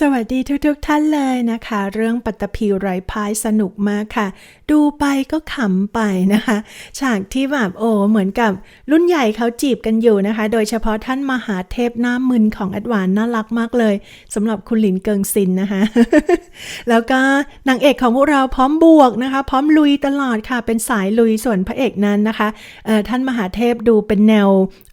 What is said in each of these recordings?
สวัสดีทุกๆทท่านเลยนะคะ เรื่องปัตตภีไร้พายสนุกมากค่ะ ดูไปก็ขำไปนะคะ ฉากที่แบบโอ้เหมือนกับรุ่นใหญ่เขาจีบกันอยู่นะคะ โดยเฉพาะท่านมหาเทพหน้ามึนของแอดวานน่ารักมากเลยสำหรับคุณหลินเกิงซินนะคะ แล้วก็นางเอกของพวกเราพร้อมบวกนะคะ พร้อมลุยตลอดค่ะ เป็นสายลุยส่วนพระเอกนั้นนะคะท่านมหาเทพดูเป็นแนว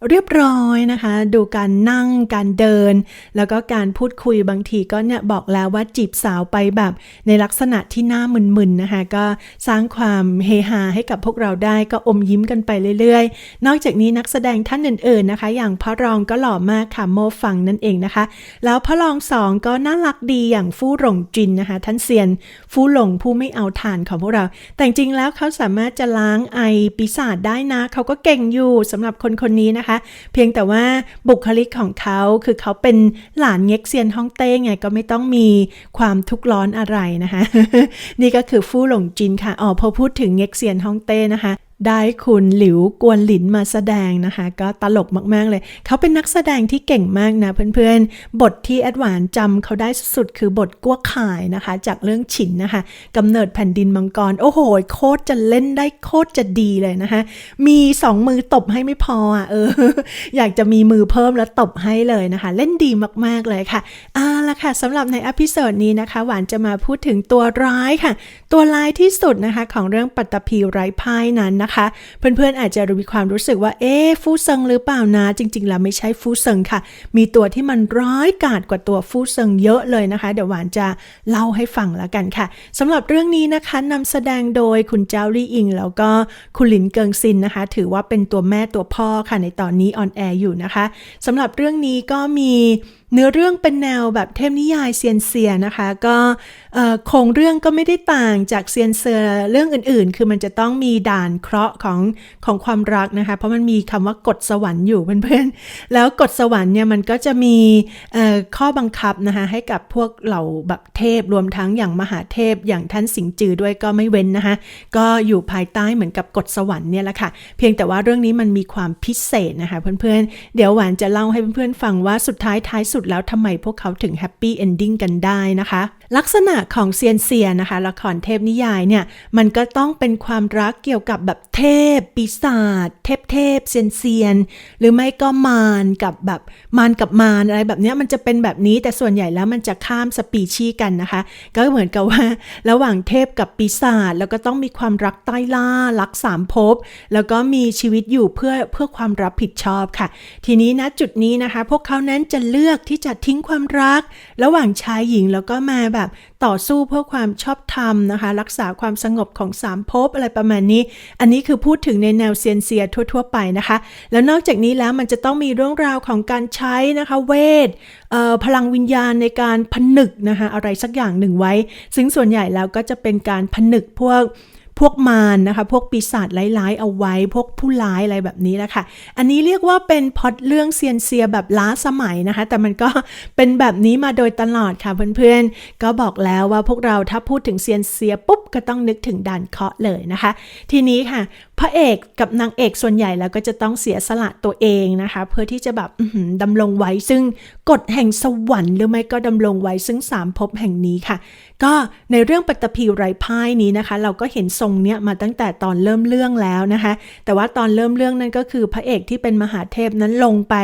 เรียบร้อยนะคะ ดูการนั่งการเดิน แล้วก็การพูดคุยบางทีก็เนี่ยบอกแล้วว่าจีบสาวไปแบบในลักษณะที่หน้ามึนๆนะคะ ก็สร้างความเฮฮาให้กับพวกเราได้ก็อมยิ้มกันไปเรื่อยๆ นอกจากนี้นักแสดงท่านอื่นๆนะคะ อย่างพระรองก็หล่อมากค่ะโมฟังนั่นเองนะคะ แล้วพระรองสองก็น่ารักดีอย่างฟู่หลงจินนะคะ ท่านเซียน ฟู่หลงผู้ไม่เอาทานของพวกเรา แต่จริงแล้วเขาสามารถจะล้างไอปีศาจได้นะ เขาก็เก่งอยู่สำหรับคนคนนี้นะคะ เพียงแต่ว่าบุคลิกของเขาคือเขาเป็นหลานเง็กเซียนฮ่องเต้ไงก็ไม่ต้องมีความทุกข์ร้อนอะไรนะคะ นี่ก็คือฟู่หลงจินค่ะอ๋อพอพูดถึงเง็กเซียนฮ่องเต้นะคะ ได้คุณหลิวกวนหลินมาแสดงนะคะ ก็ตลกมากๆเลย เขาเป็นนักแสดงที่เก่งมากนะเพื่อนๆ บทที่แอดวานจำเขาได้สุดๆ คือบทกั้วข่ายนะคะ จากเรื่องฉินนะคะกำเนิดแผ่นดินมังกร โอ้โห โคตรจะเล่นได้โคตรจะดีเลยนะคะ มีสองมือตบให้ไม่พออะเออ อยากจะมีมือเพิ่มแล้วตบให้เลยนะคะ เล่นดีมากๆเลยค่ะเอาละค่ะสำหรับในอพิโซดนี้นะคะ หวานจะมาพูดถึงตัวร้ายค่ะ ตัวร้ายที่สุดนะคะของเรื่องปัตตภีไร้พ่ายนั้นนะคะเพื่อนๆอาจจะมีความรู้สึกว่า เอ๊ฟูเซิงหรือเปล่านะ จริงๆ แล้วไม่ใช่ฟูเซิงค่ะ มีตัวที่มันร้ายกาจกว่าตัวฟูเซิงเยอะเลยนะคะ เดี๋ยวหวานจะเล่าให้ฟังแล้วกันค่ะสำหรับเรื่องนี้นะคะนำแสดงโดยคุณเจ้าลี่อิง แล้วก็คุณหลินเกิงซินนะคะ ถือว่าเป็นตัวแม่ตัวพ่อค่ะในตอนนี้ออนแอร์อยู่นะคะสำหรับเรื่องนี้ก็มีเนื้อเรื่องเป็นแนวแบบเทพนิยายเซียนเซียนะคะ ก็โครงเรื่องก็ไม่ได้ต่างจากเซียนเซียเรื่องอื่นๆ คือมันจะต้องมีด่านคราะห์ของของความรักนะคะ เพราะมันมีคำว่ากฎสวรรค์อยู่เพื่อนๆ แล้วกฎสวรรค์เนี่ยมันก็จะมีข้อบังคับนะคะให้กับพวกเหล่าแบบเทพรวมทั้งอย่างมหาเทพอย่างท่านสิงจือด้วยก็ไม่เว้นนะคะก็อยู่ภายใต้เหมือนกับกฎสวรรค์เนี่ยแหละค่ะ เพียงแต่ว่าเรื่องนี้มันมีความพิเศษนะคะเพื่อนๆ เดี๋ยวหวานจะเล่าให้เพื่อนๆฟังว่าสุดท้ายท้ายสุดแล้วทำไมพวกเขาถึงแฮปปี้เอนดิ้งกันได้นะคะลักษณะของเซียนเซียนะคะละครเทพนิยายเนี่ยมันก็ต้องเป็นความรักเกี่ยวกับแบบเทพ ปีศาจเทพเทพเซียนเซียนหรือไม่ก็มารกับแบบมารกับมารอะไรแบบเนี้ยมันจะเป็นแบบนี้แต่ส่วนใหญ่แล้วมันจะข้ามสปีชีกันนะคะ ก็เหมือนกับว่า ระหว่างเทพกับปีศาจแล้วก็ต้องมีความรักใต้ล่ารักสามภพแล้วก็มีชีวิตอยู่เพื่อเพื่อความรับผิดชอบค่ะ ทีนี้นะจุดนี้นะคะ พวกเขานั้นจะเลือกที่จะทิ้งความรัก ระหว่างชายหญิงแล้วก็มาแบบต่อสู้เพื่อความชอบธรรมนะคะ รักษาความสงบของสามภพอะไรประมาณนี้ อันนี้คือพูดถึงในแนวเซียนเซียทั่ว ๆ ไปนะคะ แล้วนอกจากนี้แล้วมันจะต้องมีเรื่องราวของการใช้นะคะเวทเพลังวิญญาณในการผนึกนะคะอะไรสักอย่างหนึ่งไว้ ซึ่งส่วนใหญ่แล้วก็จะเป็นการผนึกพวก พวกมารนะคะพวกปีศาจร้ายๆเอาไว้ พวกผู้ร้ายอะไรแบบนี้แหละค่ะ อันนี้เรียกว่าเป็นพอดเรื่องเซียนเซียแบบล้าสมัยนะคะ แต่มันก็เป็นแบบนี้มาโดยตลอดค่ะเพื่อนๆ ก็บอกแล้วว่าพวกเราถ้าพูดถึงเซียนเซียปุ๊บก็ต้องนึกถึงด่านเคาะเลยนะคะ ทีนี้ค่ะพระเอกกับนางเอกส่วนใหญ่แล้วก็จะต้องเสียสละตัวเองนะคะ เพื่อที่จะแบบดำรงไว้ซึ่งกฎแห่งสวรรค์หรือไม่ก็ดำรงไว้ซึ่งสามภพแห่งนี้ค่ะ ก็ในเรื่องปัตตภีไร้พ่ายนี้นะคะ เราก็เห็นทรงเนี้ยมาตั้งแต่ตอนเริ่มเรื่องแล้วนะคะ แต่ว่าตอนเริ่มเรื่องนั้นก็คือพระเอกที่เป็นมหาเทพนั้นลงไป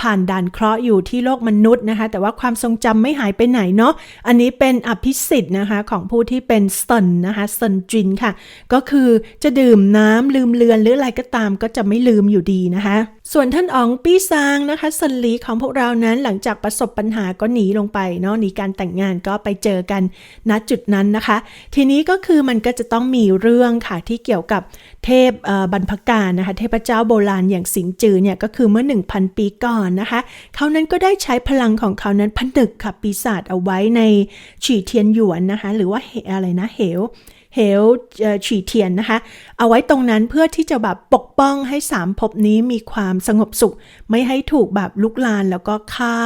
ผ่านด่านเคราะห์อยู่ที่โลกมนุษย์นะคะ แต่ว่าความทรงจำไม่หายไปไหนเนาะอันนี้เป็นอภิสิทธิ์นะคะของผู้ที่เป็นสตนนะคะสตนจินค่ะ ก็คือจะดื่มน้ำลืมเลือนหรืออะไรก็ตามก็จะไม่ลืมอยู่ดีนะคะ ส่วนท่านอ๋องปี้ซางนะคะสันลีของพวกเรานั้นหลังจากประสบปัญหาก็หนีลงไปเนาะหนีการแต่งงานก็ไปเจอกันณจุดนั้นนะคะ ทีนี้ก็คือมันก็จะต้องมีเรื่องค่ะที่เกี่ยวกับเทพเบรรพการนะคะเทพเจ้าโบราณอย่างสิงจือเนี่ยก็คือเมื่อ 1,000 ปีก่อนนะคะเขานั้นก็ได้ใช้พลังของเขานั้นผนึกค่ะปีศาจเอาไว้ในฉีเทียนหยวนนะคะหรือว่าอะไรนะเหว เหวเอ่อฉีเทียนนะคะ เอาไว้ตรงนั้นเพื่อที่จะแบบปกป้องให้สามภพนี้มีความสงบสุข ไม่ให้ถูกแบบลุกลานแล้วก็ฆ่า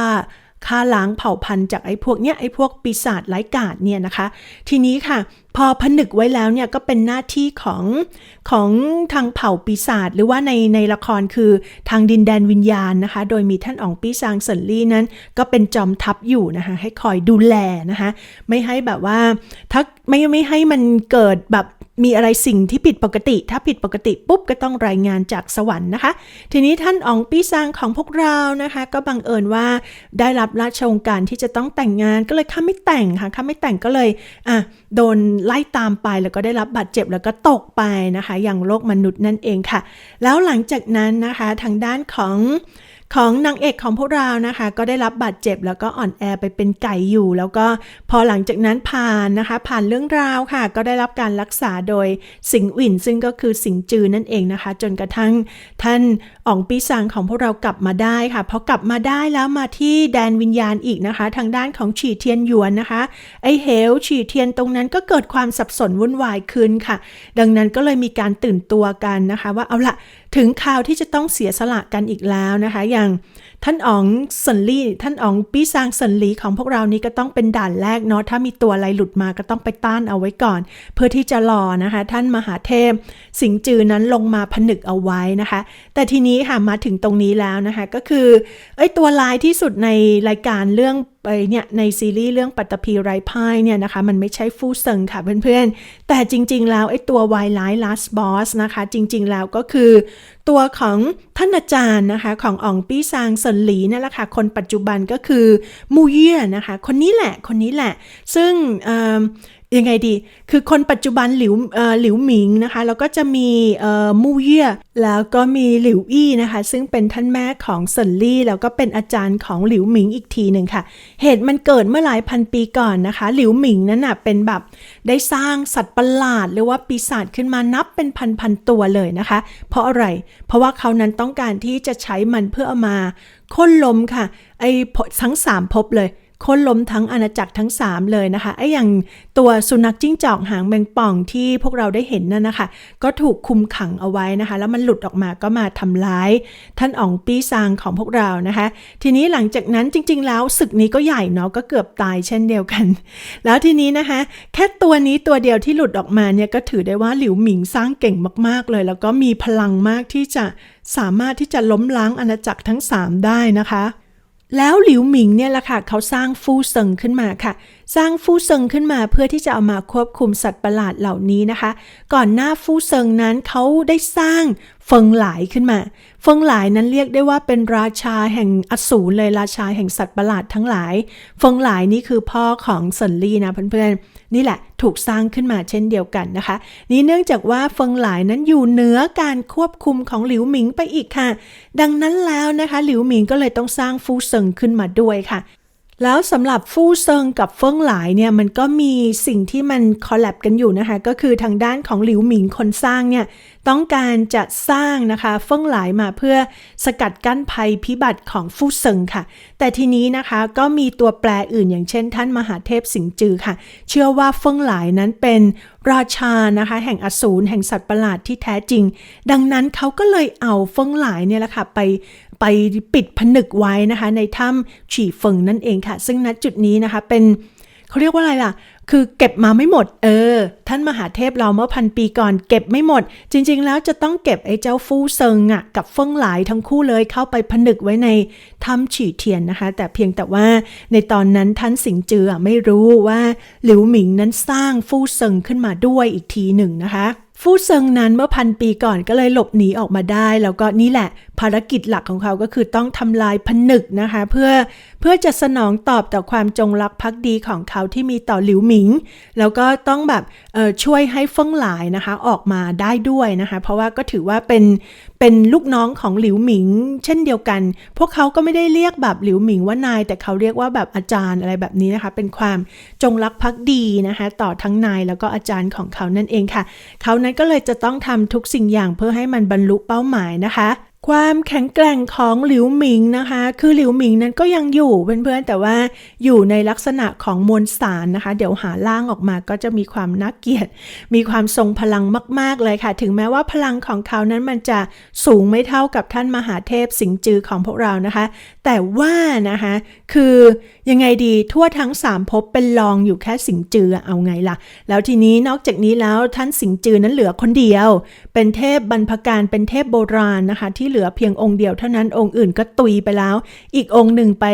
ฆ่าล้างเผ่าพันธุ์จากไอ้พวกเนี้ยไอ้พวกปีศาจไร้กาดเนี่ยนะคะ ทีนี้ค่ะ พอผนึกไว้แล้วเนี่ยก็เป็นหน้าที่ของของทางเผ่าปีศาจหรือว่าในในละครคือทางดินแดนวิญญาณนะคะ โดยมีท่านอ๋องปี้ซางเซินลี่นั้น ก็เป็นจอมทัพอยู่นะคะ ให้คอยดูแลนะคะ ไม่ให้แบบว่าถ้าไม่ไม่ให้มันเกิดแบบมีอะไรสิ่งที่ผิดปกติ ถ้าผิดปกติปุ๊บก็ต้องรายงานจากสวรรค์นะคะ ทีนี้ท่านอ๋องปี้ซางของพวกเรานะคะ ก็บังเอิญว่าได้รับราชองการที่จะต้องแต่งงานก็เลยข้าไม่แต่งค่ะข้าไม่แต่งก็เลยอะโดนไล่ตามไปแล้วก็ได้รับบาดเจ็บแล้วก็ตกไปนะคะ อย่างโลกมนุษย์นั่นเองค่ะ แล้วหลังจากนั้นนะคะทางด้านของ ของนางเอกของพวกเรานะคะ ก็ได้รับบาดเจ็บแล้วก็อ่อนแอไปเป็นไก่อยู่ แล้วก็พอหลังจากนั้นผ่านนะคะ ผ่านเรื่องราวค่ะ ก็ได้รับการรักษาโดยสิงห์อิ่นซึ่งก็คือสิงจือนั่นเองนะคะ จนกระทั่งท่านอ่องปีซังของพวกเรากลับมาได้ค่ะพอกลับมาได้แล้วมาที่แดนวิญญาณอีกนะคะ ทางด้านของฉีเทียนหยวนนะคะไอเหวฉีเทียนตรงนั้นก็เกิดความสับสนวุ่นวายขึ้นค่ะ ดังนั้นก็เลยมีการตื่นตัวกันนะคะ ว่าเอาละถึงข่าวที่จะต้องเสียสละกันอีกแล้วนะคะอย่าังท่านอ๋องสันลี่ ท่านอ๋องปีซางสันลีของพวกเรานี้ก็ต้องเป็นด่านแรกเนาะ ถ้ามีตัวอะไรหลุดมาก็ต้องไปต้านเอาไว้ก่อน เพื่อที่จะรอนะคะ ท่านมหาเทพ สิงจือนั้นลงมาผนึกเอาไว้นะคะ แต่ทีนี้ค่ะมาถึงตรงนี้แล้วนะคะ ก็คือไอ้ตัวลายที่สุดในรายการเรื่องไปเนี่ยในซีรีส์เรื่องปัตตภีไรพ่ายเนี่ยนะคะมันไม่ใช่ฟู่เซิงค่ะเพื่อนๆ แต่จริงๆแล้วไอ้ตัววายไลท์ลัสบอสนะคะ จริงๆแล้วก็คือ ตัวของท่านอาจารย์นะคะของอ่องปี้ซางเซินหลีนั่นแหละค่ะ คนปัจจุบันก็คือมูเย่นะคะ คนนี้แหละ คนนี้แหละ ซึ่ง ยังไงดี คือคนปัจจุบันหลิวหลิวหมิงนะคะ แล้วก็จะมีมู่เย่แล้วก็มีหลิวอี้นะคะ ซึ่งเป็นท่านแม่ของเซินลี่ แล้วก็เป็นอาจารย์ของหลิวหมิงอีกทีหนึ่งค่ะ เหตุมันเกิดเมื่อหลายพันปีก่อนนะคะ หลิวหมิงนั้นน่ะเป็นแบบได้สร้างสัตว์ประหลาด หรือว่าปีศาจขึ้นมานับเป็นพันๆตัวเลยนะคะ เพราะอะไร เพราะว่าเขานั้นต้องการที่จะใช้มันเพื่อเอามาค้นล้มค่ะ ไอ้ทั้งสามภพเลย ค้นล้มทั้งอาณาจักรทั้ง 3 เลยนะคะไอ้อย่างตัวสุนัขจิ้งจอกหางแมงป่องที่พวกเราได้เห็นนั่นนะคะ ก็ถูกคุมขังเอาไว้นะคะ แล้วมันหลุดออกมาก็มาทำร้าย ท่านอ๋องปีซางของพวกเรานะคะ ทีนี้หลังจากนั้นจริง ๆ แล้วศึกนี้ก็ใหญ่เนาะก็เกือบตายเช่นเดียวกัน แล้วทีนี้นะคะ แค่ตัวนี้ตัวเดียวที่หลุดออกมาเนี่ยก็ถือได้ว่าหลิวหมิงสร้างเก่งมาก ๆ เลย แล้วก็มีพลังมากที่จะสามารถที่จะล้มล้างอาณาจักรทั้ง 3 ได้นะคะ แล้วหลิวหมิงเนี่ยแหละค่ะเขาสร้างฟู่เซิงขึ้นมาค่ะ สร้างฟู่เซิงขึ้นมาเพื่อที่จะเอามาควบคุมสัตว์ประหลาดเหล่านี้นะคะ ก่อนหน้าฟู่เซิงนั้นเขาได้สร้างเฟิงหลายขึ้นมา เฟิงหลายนั้นเรียกได้ว่าเป็นราชาแห่งอสูรเลยราชาแห่งสัตว์ประหลาดทั้งหลาย เฟิงหลายนี่คือพ่อของเซินลี่นะเพื่อนๆ นี่แหละถูกสร้างขึ้นมาเช่นเดียวกันนะคะ นี่เนื่องจากว่าเฟิงหลายนั้นอยู่เหนือการควบคุมของหลิวหมิงไปอีกค่ะ ดังนั้นแล้วนะคะ หลิวหมิงก็เลยต้องสร้างฟู่เซิงขึ้นมาด้วยค่ะ แล้วสำหรับฟู่เซิงกับเฟิงหลายเนี่ยมันก็มีสิ่งที่มันคอลแลบกันอยู่นะคะ ก็คือทางด้านของหลิวหมิงคนสร้างเนี่ยต้องการจะสร้างนะคะเฟิงหลายมาเพื่อสกัดกั้นภัยพิบัติของฟู่เซิงค่ะ แต่ทีนี้นะคะก็มีตัวแปรอื่นอย่างเช่น ท่านมหาเทพสิงจือค่ะ เชื่อว่าเฟิงหลายนั้นเป็นราชานะคะแห่งอสูรแห่งสัตว์ประหลาดที่แท้จริง ดังนั้นเขาก็เลยเอาเฟิงหลายเนี่ยแหละค่ะไป ไปปิดผนึกไว้นะคะ ในถ้ำฉี่เฟิงนั่นเองค่ะ ซึ่งณจุดนี้นะคะเป็นเขาเรียกว่าอะไรล่ะ คือเก็บมาไม่หมด เออ ท่านมหาเทพเราเมื่อพันปีก่อนเก็บไม่หมด จริง ๆ แล้วจะต้องเก็บไอ้เจ้าฟู่เซิงอะกับเฟิงหลายทั้งคู่เลยเข้าไปผนึกไว้ในถ้ำฉี่เทียนนะคะ แต่เพียงแต่ว่าในตอนนั้นท่านสิงเจือไม่รู้ว่าหลิวหมิงนั้นสร้างฟู่เซิงขึ้นมาด้วยอีกทีหนึ่งนะคะ ฟู่เซิงนั้นเมื่อพันปีก่อนก็เลยหลบหนีออกมาได้ แล้วก็นี่แหละ ภารกิจหลักของเขาก็คือต้องทำลายผนึกนะคะ เพื่อเพื่อจะสนองตอบต่อความจงรักภักดีของเขาที่มีต่อหลิวหมิง แล้วก็ต้องแบบช่วยให้เฟิงหลายนะคะออกมาได้ด้วยนะคะ เพราะว่าก็ถือว่าเป็น เป็นลูกน้องของหลิวหมิง เช่นเดียวกัน พวกเขาก็ไม่ได้เรียกแบบหลิวหมิงว่านาย แต่เขาเรียกว่าแบบอาจารย์อะไรแบบนี้นะคะ เป็นความจงรักภักดีนะคะ ต่อทั้งนายแล้วก็อาจารย์ของเขานั่นเองค่ะ เขานั้นก็เลยจะต้องทำทุกสิ่งอย่างเพื่อให้มันบรรลุเป้าหมายนะคะ ความแข็งแกร่งของหลิวหมิงนะคะ คือหลิวหมิงนั้นก็ยังอยู่เพื่อนๆ แต่ว่าอยู่ในลักษณะของมวลสารนะคะ เดี๋ยวหาล่างออกมาก็จะมีความน่าเกียด มีความทรงพลังมาก ๆ เลยค่ะ ถึงแม้ว่าพลังของเขานั้นมันจะสูงไม่เท่ากับท่านมหาเทพสิงจือของพวกเรานะคะ แต่ว่านะคะคือยังไงดีทั่วทั้งสามภพเป็นรองอยู่แค่สิงจือเอาไงล่ะ แล้วทีนี้นอกจากนี้แล้วท่านสิงจือนั้นเหลือคนเดียว เป็นเทพบรรพการเป็นเทพโบราณนะคะ ที่เหลือเพียงองค์เดียวเท่านั้นองค์อื่นก็ตุยไปแล้ว อีกองค์หนึ่งไป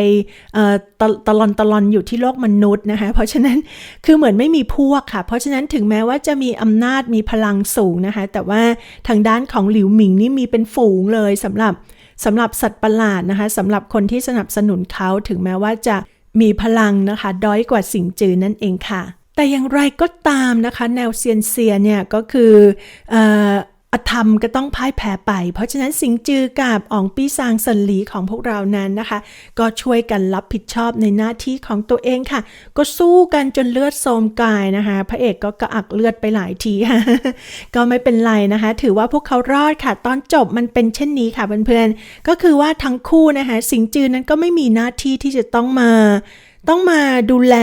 ตตลอนตลอนอยู่ที่โลกมนุษย์นะคะ เพราะฉะนั้นคือเหมือนไม่มีพวกค่ะ เพราะฉะนั้นถึงแม้ว่าจะมีอำนาจมีพลังสูงนะคะ แต่ว่าทางด้านของหลิวหมิงนี่มีเป็นฝูงเลยสำหรับ สำหรับสัตว์ประหลาดนะคะสำหรับคนที่สนับสนุนเขาถึงแม้ว่าจะมีพลังนะคะด้อยกว่าสิงจือนั่นเองค่ะ แต่อย่างไรก็ตามนะคะ แนวเซียนเซียเนี่ยก็คืออ อธรรมก็ต้องพ่ายแพ้ไป เพราะฉะนั้นสิงจือกับอองปีซางสันหลีของพวกเรานั้นนะคะ ก็ช่วยกันรับผิดชอบในหน้าที่ของตัวเองค่ะ ก็สู้กันจนเลือดโสมกายนะคะ พระเอกก็กระอักเลือดไปหลายทีก็ไม่เป็นไรนะคะ ถือว่าพวกเขารอดค่ะ ตอนจบมันเป็นเช่นนี้ค่ะเพื่อนๆก็คือว่าทั้งคู่นะคะ สิงจือนั้นก็ไม่มีหน้าที่ที่จะต้องมา ต้องมาดูแล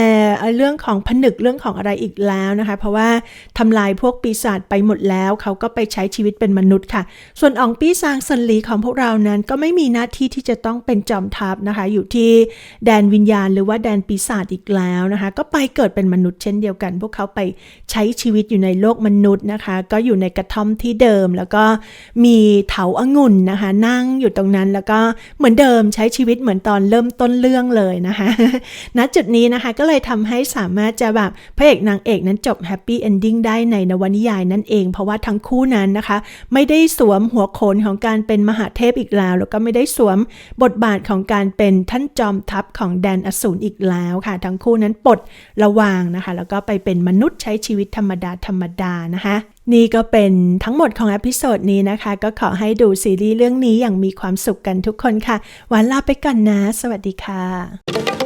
เรื่องของผนึกเรื่องของอะไรอีกแล้วนะคะ เพราะว่าทำลายพวกปีศาจไปหมดแล้ว เขาก็ไปใช้ชีวิตเป็นมนุษย์ค่ะ ส่วนอองปี้ซางซันลีของพวกเรานั้นก็ไม่มีหน้าที่ที่จะต้องเป็นจอมทัพนะคะ อยู่ที่แดนวิญญาณหรือว่าแดนปีศาจอีกแล้วนะคะ ก็ไปเกิดเป็นมนุษย์เช่นเดียวกัน พวกเขาไปใช้ชีวิตอยู่ในโลกมนุษย์นะคะ ก็อยู่ในกระท่อมที่เดิม แล้วก็มีเถาองุ่นนะคะ นั่งอยู่ตรงนั้นแล้วก็เหมือนเดิมใช้ชีวิตเหมือนตอนเริ่มต้นเรื่องเลยนะคะณจุดนี้นะคะก็เลยทำให้สามารถจะแบบพระเอกนางเอกนั้นจบแฮปปี้เอนดิ้งได้ในนวนิยายนั่นเอง เพราะว่าทั้งคู่นั้นนะคะ ไม่ได้สวมหัวโขนของการเป็นมหาเทพอีกแล้ว แล้วก็ไม่ได้สวมบทบาทของการเป็นท่านจอมทัพของแดนอสูรอีกแล้วค่ะ ทั้งคู่นั้นปลดระวางนะคะ แล้วก็ไปเป็นมนุษย์ใช้ชีวิตธรรมดาธรรมดานะคะนี่ก็เป็นทั้งหมดของอพิโซดนี้นะคะ ก็ขอให้ดูซีรีส์เรื่องนี้อย่างมีความสุขกันทุกคนค่ะ วันลาไปก่อนนะ สวัสดีค่ะ